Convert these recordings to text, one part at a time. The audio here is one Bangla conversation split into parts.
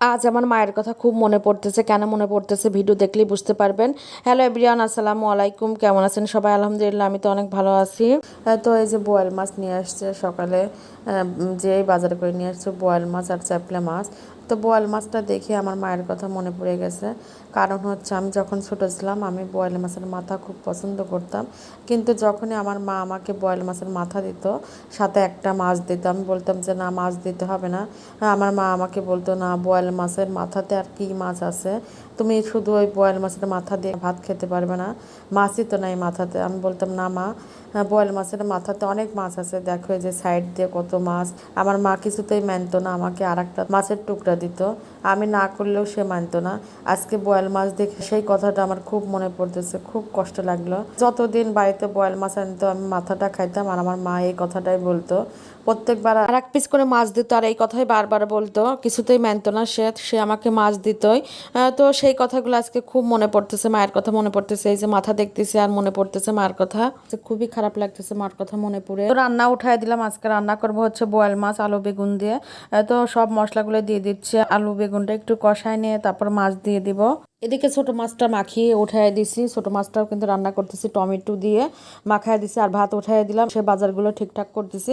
আজ আমার মায়ের কথা খুব মনে পড়তেছে, কেন মনে পড়তেছে ভিডিও দেখলেই বুঝতে পারবেন। হ্যালো এভরিওয়ান আসসালামু আলাইকুম, কেমন আছেন সবাই? আলহামদুলিল্লাহ, আমি তো অনেক ভালো আছি। তো এই যে বোয়াল মাছ নিয়ে আসছে সকালে যে বাজার করে নিয়ে আসছে বোয়াল মাছ আর চ্যাপলে মাছ। তো বোয়াল মাছটা দেখে আমার মায়ের কথা মনে পড়ে গেছে। কারণ হচ্ছে আমি যখন ছোটো ছিলাম, আমি বোয়াল মাছের মাথা খুব পছন্দ করতাম। কিন্তু যখনই আমার মা আমাকে বোয়াল মাছের মাথা দিত, সাথে একটা মাছ দিত, আমি বলতাম যে, না, মাছ দিতে হবে না। আমার মা আমাকে বলতো, না, বোয়াল মাছের মাথাতে আর কি মাছ আছে? তুমি শুধু ওই বোয়াল মাছের মাথা দিয়ে ভাত খেতে পারবে না। মাছই তো নাই মাথাতে। আমি বলতাম, না, মা বোয়াল মাছের মাথাতে অনেক মাছ আছে। দেখো যে সাইড দিয়ে কত মাছ। আমার মা কিছুতেই মানতো না আমাকে আর একটা মাছের টুকরা দিত। আমি না করলেও সে মানতো না। আজকে বোয়াল মাছ দেখে সেই কথাটা আমার খুব মনে পড়তেছে, খুব কষ্ট লাগল। যতদিন বাড়িতে বোয়াল মাছ আনতো, আমি মাথাটা খাইতাম আর আমার মা এই কথাটাই বলতো। প্রত্যেকবার আর এক পিস করে মাছ দিত আর এই কথাই বারবার বলতো, কিছুতেই মানতো না সে সে আমাকে মাছ দিতই। তো সেই কথাগুলো আজকে খুব মনে পড়তেছে, মায়ের কথা মনে পড়তেছে, এই যে মাথা দেখতেছে আর মনে পড়তেছে মার কথা। খুবই খারাপ লাগতেছে মার কথা মনে পড়ে। তো রান্না উঠাই দিলাম, আজকে রান্না করব হচ্ছে বোয়াল মাছ, আলু, বেগুন দিয়ে। তো সব মশলাগুলো দিয়ে দিচ্ছে, আলু বেগুনটা একটু কষায় নিয়ে তারপর মাছ দিয়ে দিব। এদিকে ছোট মাছটা মাখিয়ে উঠাই দিছি। ছোট মাছটাও কিন্তু রান্না করতেছি, টমেটো দিয়ে মাখায় দিছি আর ভাত উঠাই দিলাম। সে বাজারগুলো ঠিকঠাক করতেছি।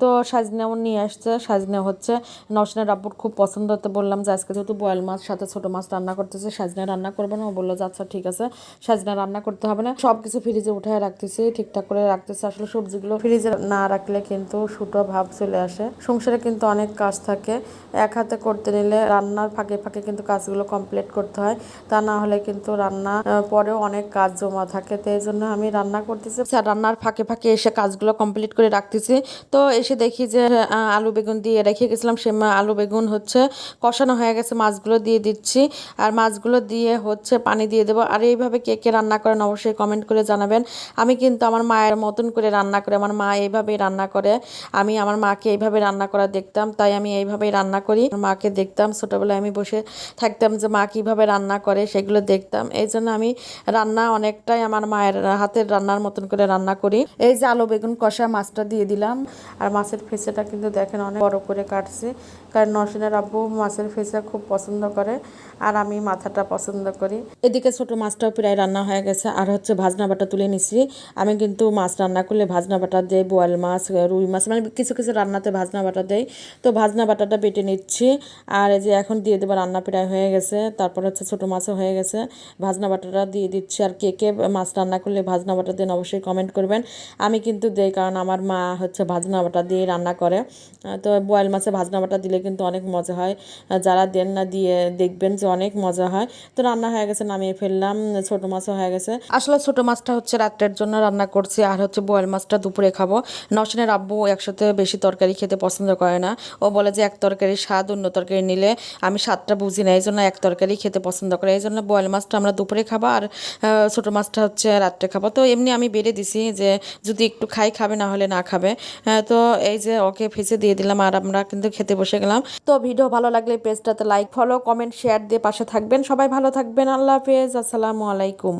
তো সাজনাও নিয়ে আসছে সাজনা হচ্ছে। নসনের আব্বুর খুব পছন্দ তো বললাম যে, আজকে যেহেতু বয়েল মাছ, সাথে ছোট মাছ রান্না করতেছে, সাজনা রান্না করবে না। ও বলল, যে আচ্ছা ঠিক আছে, সাজনা রান্না করতে হবে না। সব কিছু ফ্রিজে উঠায় রাখতেছি, ঠিকঠাক করে রাখতেছি। আসলে সবজিগুলো ফ্রিজে না রাখলে কিন্তু সুটো ভাব চলে আসে। সংসারে কিন্তু অনেক কাজ থাকে। এক হাতে করতে নিলে রান্নার ফাঁকে ফাঁকে কিন্তু কাজগুলো কমপ্লিট করতে হয়। তা না হলে কিন্তু রান্না পরেও অনেক কাজ জমা থাকে। তো এই জন্য আমি রান্না করতেছি। আর রান্নার ফাঁকে ফাঁকে এসে কাজগুলো কমপ্লিট করে রাখতেছি। তো এসে দেখি যে আলু বেগুন দিয়ে রেখে গেছিলাম। সে আলু বেগুন হচ্ছে কষানো হয়ে গেছে। মাছগুলো দিয়ে দিচ্ছি। আর মাছগুলো দিয়ে হচ্ছে পানি দিয়ে দেবো। আর এইভাবে কে কে রান্না করেন অবশ্যই কমেন্ট করে জানাবেন। আমি কিন্তু আমার মায়ের মতন করে রান্না করে। আমার মা এইভাবেই রান্না করে। আমি আমার মাকে এইভাবে রান্না করা দেখতাম। তাই আমি এইভাবেই রান্না করি। মাকে দেখতাম। ছোটোবেলায় আমি বসে থাকতাম যে, মা, কীভাবে রান্না করে সেগুলো দেখতাম। এই জন্য আমি রান্না অনেকটাই আমার মায়ের হাতের রান্নার মতন করে রান্না করি। এই যে আলু, বেগুন, কষা, মাছটা দিয়ে দিলাম। আর মাছের ফেসেটা কিন্তু দেখেন অনেক বড় করে কাটছি। কারণ নসিনের আব্বু মাছের ফেসা খুব পছন্দ করে আর আমি মাথাটা পছন্দ করি। এদিকে ছোট মাছটাও প্রায় রান্না হয়ে গেছে। আর হচ্ছে ভাজনা বাটা তুলে নিছি। আমি কিন্তু মাছ রান্না করলে ভাজনা বাটা দেই, বোয়াল মাছ, রুই মাছ মানে কিছু কিছু রান্নাতে ভাজনা বাটা দেই। তো ভাজনা বাটাটা বেটে নিচ্ছি। আর এই যে এখন দিয়ে দেবো, রান্না প্রায় হয়ে গেছে। তারপর হচ্ছে ছোট মাছও হয়ে গেছে। ভাজনা বাটাটা দিয়ে দিচ্ছি আর কে কে মাছ রান্না করলে ভাজনা বাটা দেন অবশ্যই কমেন্ট করবেন। আমি কিন্তু দেই কারণ আমার মা হচ্ছে ভাজনা বাটা দিয়ে রান্না করে। তো বোয়াল মাছে ভাজনা বাটা দিলে কিন্তু অনেক মজা হয়। যারা দেন না দিয়ে দেখবেন যে অনেক মজা হয়। তো রান্না হয়ে গেছে, নামিয়ে ফেললাম। ছোট মাছও হয়ে গেছে। আসলে ছোট মাছটা হচ্ছে রাত্রের জন্য রান্না করছি। আর হচ্ছে বোয়াল মাছটা দুপুরে খাব। নসনের আব্বু একসাথে বেশি তরকারি খেতে পছন্দ করে না। ও বলে যে, এক তরকারি স্বাদ, অন্য তরকারি নিলে আমি স্বাদটা বুঝি না। এই জন্য এক তরকারি খেতে পছন্দ করে। এই জন্য বয়েল মাছটা আমরা দুপুরে খাব আর ছোটো ছোট মাছটা হচ্ছে রাত্রে খাব। তো এমনি আমি বেড়ে দিছি যে, যদি একটু খাই খাবে, না হলে না খাবে। তো এই যে ওকে ফেসে দিয়ে দিলাম আর আমরা কিন্তু খেতে বসে গেলাম। তো ভিডিও ভালো লাগলে পেজটাতে লাইক ফলো কমেন্ট শেয়ার দিয়ে পাশে থাকবেন। সবাই ভালো থাকবেন। আল্লাহ হাফেজ। আসসালামু আলাইকুম।